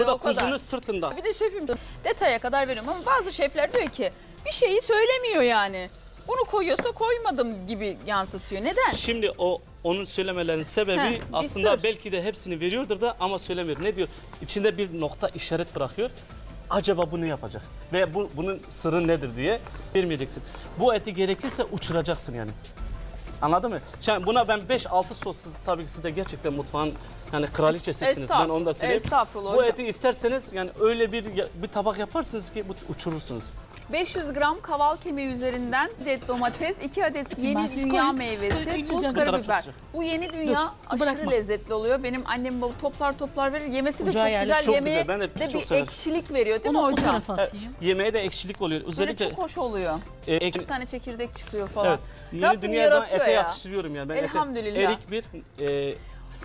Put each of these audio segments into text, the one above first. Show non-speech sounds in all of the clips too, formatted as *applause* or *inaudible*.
Bu da o kadar. kuzunun sırtında. Bir de şefim detaya kadar veriyorum ama bazı şefler diyor ki bir şeyi söylemiyor yani. Bunu koyuyorsa koymadım gibi yansıtıyor. Neden? Şimdi o onun söylemelerinin sebebi bir aslında sır. belki de hepsini veriyordur da ama söylemiyor. Ne diyor? İçinde bir nokta işaret bırakıyor. Acaba bu ne yapacak? Ve bu bunun sırrı nedir diye vermeyeceksin. Bu eti gerekirse uçuracaksın yani. Anladın mı? Şimdi buna ben 5-6 sossuz tabii ki siz de gerçekten mutfağın yani kraliçesisiniz. Ben onu da söyleyeyim. Estağfurullah Bu hocam. eti isterseniz yani öyle bir bir tabak yaparsınız ki bu uçurursunuz. 500 gram kaval kemiği üzerinden adet domates, 2 adet yeni Ben dünya koyayım. meyvesi, tuz, güzel. Bu taraf karabiber. Bu yeni dünya Dur, aşırı bırakma. lezzetli oluyor. Benim annem baba toplar toplar verir. Yemesi de Ocağa çok yerleştir. güzel. Çok Yemeğe güzel. Ben de de çok bir severim. ekşilik veriyor değil mi Onu o hocam? tarafa Evet, atayım. yemeğe de ekşilik oluyor. Böyle Özellikle çok hoş oluyor. e, Bir tane çekirdek çıkıyor falan. Evet. Yeni Rabbim dünya zaman yaratıyor ete ya. yakıştırıyorum yani. Ben ete- Elhamdülillah. erik bir e,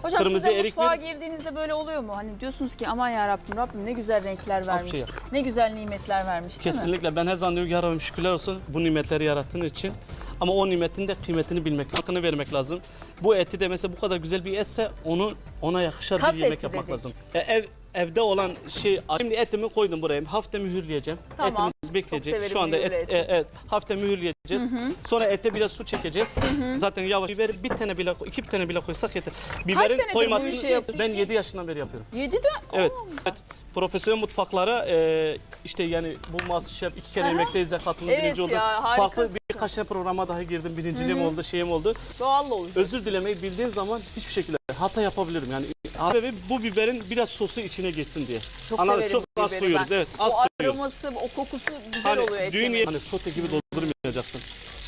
Hocam Kırmızı siz de erik mutfağa bir- girdiğinizde böyle oluyor mu? Hani diyorsunuz ki aman ya Rabbim Rabbim ne güzel renkler vermiş. şey yok. ne güzel nimetler vermiş değil mi? kesinlikle ben her zaman diyorum ki "Ya Rabbim şükürler olsun bu nimetleri yarattığın için. Ama o nimetin de kıymetini bilmek, hakkını vermek lazım. Bu eti de mesela bu kadar güzel bir etse onu ona yakışır Kas bir yemek yapmak dedik. lazım. E, ev evde olan şey şimdi etimi koydum buraya. Hafta mühürleyeceğim. Tamam. Etimiz bekleyecek. Şu anda et, mühürlü eti. e, evet, hafta mühürleyeceğiz. Sonra ete biraz su çekeceğiz. Zaten yavaş biber bir tane bile iki tane bile koysak yeter. Biberin bu koymasını işi yapıyorsun? ben 7 yaşından beri yapıyorum. Yedi de Evet. evet. Profesyonel mutfaklara e, işte yani bu Masterchef iki kere yemekteyiz de katılım Evet birinci oldu. ya. Farklı birkaç tane programa daha girdim. Birinciliğim oldu, şeyim oldu. doğal olacak. Özür dilemeyi bildiğin zaman hiçbir şekilde hata yapabilirim. Yani sebebi bu biberin biraz sosu içine geçsin diye. Çok Anladın? severim Çok bu az biberi koyuyoruz. ben. Evet, az o koyuyoruz. aroması, o kokusu güzel Hani oluyor et düğün yeri hani sote gibi doldurmayacaksın.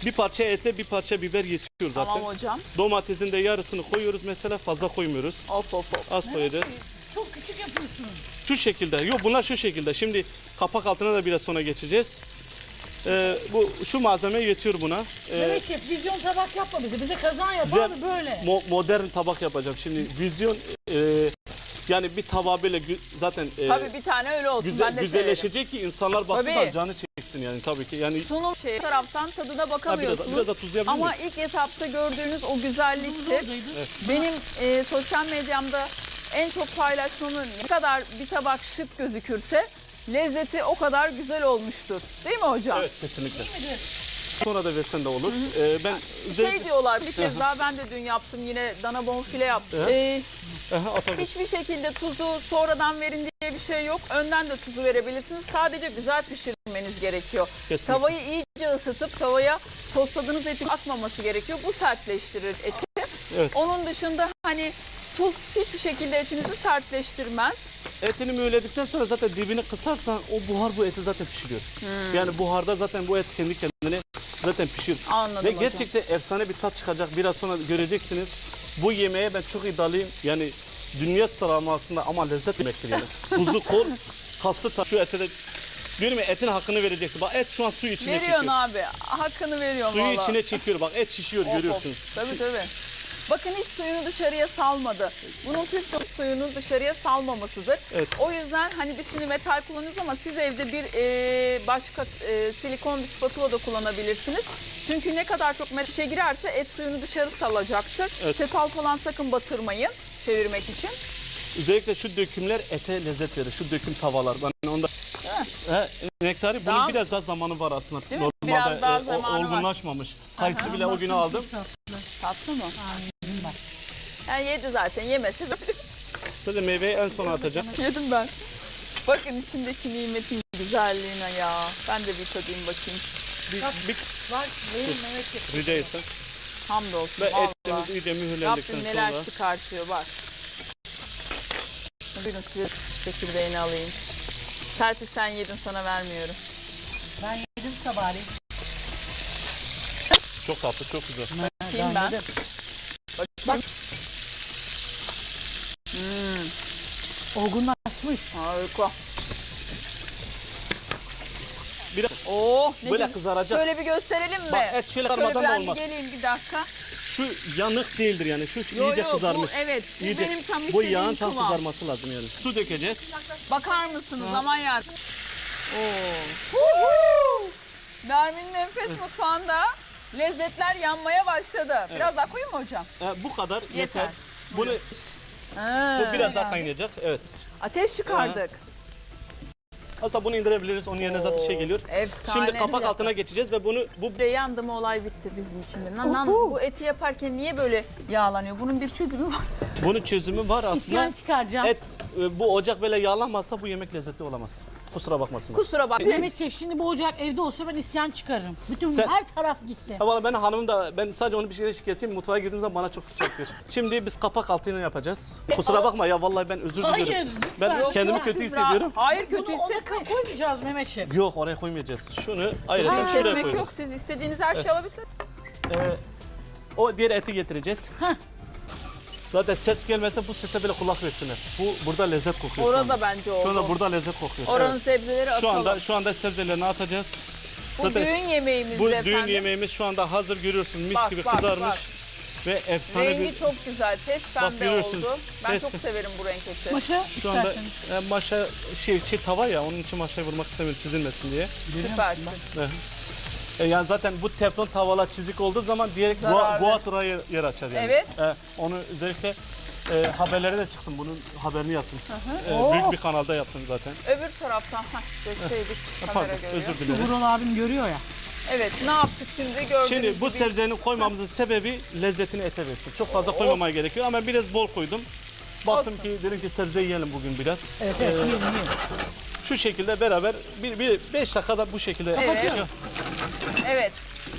Bir parça etle bir parça biber yetiyor zaten. Tamam hocam. Domatesin de yarısını koyuyoruz mesela fazla koymuyoruz. Of of of. Az koyacağız. Çok küçük yapıyorsun. Şu şekilde. Yok bunlar şu şekilde. Şimdi kapak altına da biraz sonra geçeceğiz. Ee, bu şu malzeme yetiyor buna. Ee, Evet şef vizyon tabak yapma bize. Bize kazan yap Size abi böyle. mo- modern tabak yapacağım. Şimdi vizyon e, yani bir tabağı böyle gü- zaten e, Tabii bir tane öyle olsun. güzel, ben de severim. güzelleşecek ki insanlar baktığı Tabii. zaman canı çeksin yani tabii ki. Yani Sunum şey taraftan tadına ha, biraz, bakamıyorsunuz. biraz da tuzlayabilir Ama miyiz? ilk etapta gördüğünüz o. Oradaydı. Benim e, sosyal medyamda en çok paylaşmamın ne kadar bir tabak şık gözükürse lezzeti o kadar güzel olmuştur. Değil mi hocam? Evet kesinlikle. Sonra da versen de olur. Ee, ben Şey özellikle- diyorlar bir kez daha ben de dün yaptım yine dana bonfile yaptım. Ee, hiçbir şekilde tuzu sonradan verin diye bir şey yok. Önden de tuzu verebilirsiniz. Sadece güzel pişirmeniz gerekiyor. Kesinlikle. Tavayı iyice ısıtıp tavaya sosladığınız etin akmaması gerekiyor. Bu sertleştirir eti. Evet. Onun dışında hani tuz hiçbir şekilde etinizi sertleştirmez. Etini mühürledikten sonra zaten dibini kısarsan o buhar bu eti zaten pişiriyor. Hmm. Yani buharda zaten bu et kendi kendine zaten pişiyor. Anladım Ve hocam. gerçekten efsane bir tat çıkacak. Biraz sonra göreceksiniz. Bu yemeğe ben çok iddialıyım. Yani dünya sıralamasında ama lezzet yemektir yani. *laughs* Kuzu kol, kaslı tat. Şu ete de ya etin hakkını vereceksin. Bak et şu an su içine Veriyorsun çekiyor. abi. Hakkını veriyorum Suyu valla. içine çekiyor. Bak et şişiyor Of, of. görüyorsunuz. Tabii tabii. Bakın hiç suyunu dışarıya salmadı. Bunun püf suyunu dışarıya salmamasıdır. Evet. O yüzden hani biz şimdi metal kullanıyoruz ama siz evde bir e, başka e, silikon bir spatula da kullanabilirsiniz. Çünkü ne kadar çok meşe girerse et suyunu dışarı salacaktır. Evet. Çatal falan sakın batırmayın çevirmek için. Özellikle şu dökümler ete lezzet verir. Şu döküm tavalar. Ben onda He, Nektari bunun Daha- biraz daha zamanı var aslında. Değil mi? Normalde Biraz daha e, o- zamanı var. olgunlaşmamış. Kayısı bile o günü aldım. Tatlı mı? Yani yedi zaten yemesi. Zaten meyveyi en sona atacağım. *laughs* Yedim ben. Bakın içindeki nimetin güzelliğine ya. Ben de bir tadayım bakayım. Bir, bir Var benim Mehmet şef. rica etsem. Hamdolsun. Ve vallahi. etimiz iyice mühürlendikten Rabbim neler sonra. çıkartıyor bak. Buyurun size çekirdeğini alayım. Serpil sen yedin sana vermiyorum. Ben yedim sabahleyin. Çok tatlı, çok güzel. Bakayım ben. yedim. Bakayım. Olgunlaşmış. Harika. Biraz Oo, ne böyle güzel. kızaracak. Şöyle bir gösterelim mi? Bak et şöyle Şöyle kızarmadan da ben olmaz. geleyim bir dakika. Şu yanık değildir yani. Şu Yo, iyice yo, kızarmış. Bu, evet bu İyice. benim tam Bu istediğim yağın tam kıvam. kızarması lazım yani. Su dökeceğiz. Bakar mısınız aman ya. Oo. Nermin'in enfes mutfağında lezzetler yanmaya başladı. Biraz daha koyayım mı hocam? E, bu kadar yeter. Yeter. Bunu Ha. bu biraz daha kaynayacak. Evet. Ateş çıkardık. Aslında bunu indirebiliriz. Onun yerine zaten şey geliyor. Efsane. Şimdi kapak altına geçeceğiz ve bunu bu Süre yandı mı olay bitti bizim için de. Lan, lan bu eti yaparken niye böyle yağlanıyor? Bunun bir çözümü var. Bunun çözümü var aslında. İsyan çıkaracağım. Et e, bu ocak böyle yağlanmazsa bu yemek lezzetli olamaz. Kusura bakmasın. Kusura bak. Mehmet Şef şimdi bu ocak evde olsa ben isyan çıkarırım. Bütün Sen- her taraf gitti. Ha valla ben hanımım da ben sadece onu bir şeyle şikayetçiyim. Mutfağa girdiğim zaman bana çok fırça atıyor. Şimdi biz kapak altını yapacağız. Kusura bakma ya vallahi ben özür Hayır, diliyorum. lütfen. Ben Yok, kendimi yok, kötü Kübra. hissediyorum. Hayır Bunu kötü ona hissetmeyin. ka- koymayacağız Mehmet Şef. Yok oraya koymayacağız. Şunu ayrıca şuraya etmek koyuyoruz. yok. Siz istediğiniz her şeyi alabilirsiniz. Ee, o diğer eti getireceğiz. Zaten ses gelmese bu sese bile kulak versinler. Bu burada lezzet kokuyor. şu anda. Orada bence Şu oldu. anda burada lezzet kokuyor. Oranın Evet. sebzeleri Şu atalım. anda şu anda sebzelerini atacağız. bu zaten düğün yemeğimizde Bu efendim. düğün yemeğimiz şu anda hazır görüyorsunuz mis Bak, gibi bak, kızarmış bak. ve efsane Rengi bir çok güzel. Pes pembe görüyorsun. oldu. Ben Pes çok severim bu renk eti. Maşa şu anda isterseniz. e, maşa şey, şey tava ya onun için maşayı vurmak istemiyorum çizilmesin diye. Süpersin. E, yani zaten bu teflon tavalar çizik olduğu zaman direkt Zararlı. gua- guatura yer, açar yani. Evet. E, onu özellikle e, haberlere de çıktım bunun haberini yaptım. E, Oo. büyük bir kanalda yaptım zaten. Öbür taraftan hah görseydik kamera Pardon görüyor. özür Şu dileriz. Vural abim görüyor ya. Evet ne yaptık şimdi gördüğünüz Şimdi bu gibi. sebzenin koymamızın sebebi lezzetini ete versin. Çok fazla koymamaya gerekiyor ama biraz bol koydum. Baktım Olsun. ki dedim ki sebze yiyelim bugün biraz. Evet evet yiyin yiyin. Şu şekilde beraber bir, bir beş dakikada bu şekilde Evet. Evet.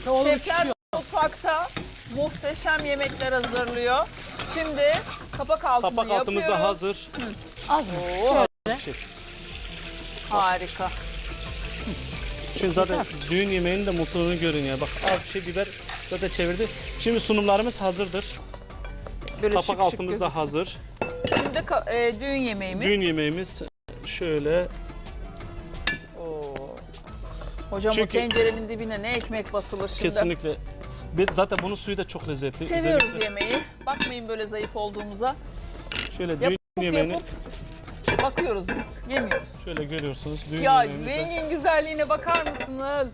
Oğlum Şefler pişiyor. mutfakta muhteşem yemekler hazırlıyor. Şimdi kapak altını Kapak altımız da yapıyoruz. hazır. Az mı? Oo. Şöyle. Şey. Harika. Çünkü zaten düğün yemeğinin de mutluluğunu görün ya. Bak az bir şey biber zaten çevirdi. Şimdi sunumlarımız hazırdır. Böyle Kapak şık şık altımız da hazır. Şimdi ka- e, düğün yemeğimiz. Düğün yemeğimiz şöyle. Hocam Çünkü- o tencerenin dibine ne ekmek basılır şimdi. Kesinlikle. Zaten bunun suyu da çok lezzetli. Seviyoruz Özellikle yemeği. Bakmayın böyle zayıf olduğumuza. Şöyle Yapıp düğün yemeğini yapıp bakıyoruz biz. Yemiyoruz. şöyle görüyorsunuz. Düğün Ya yemeğimizde. rengin güzelliğine bakar mısınız?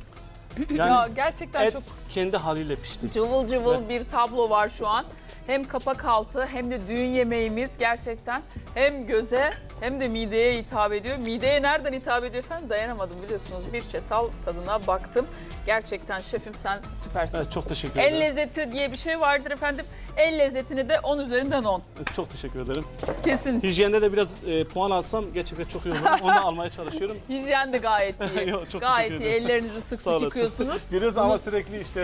Yani ya gerçekten et çok kendi haliyle pişti. cıvıl cıvıl bir tablo var şu an. Hem kapak altı hem de düğün yemeğimiz gerçekten hem göze hem de mideye hitap ediyor. Mideye nereden hitap ediyor efendim dayanamadım biliyorsunuz. Bir çatal tadına baktım. Gerçekten şefim sen süpersin. Evet, çok teşekkür El ederim. lezzeti diye bir şey vardır efendim. El lezzetini de 10 üzerinden 10. Çok teşekkür ederim. Kesin. Hijyende de biraz e, puan alsam gerçekten çok iyi olur. Onu da almaya çalışıyorum. *laughs* Hijyen de gayet iyi. *laughs* Yok, çok gayet iyi. Ellerinizi sık sık yıkıyorsunuz. Görüyoruz ama sürekli işte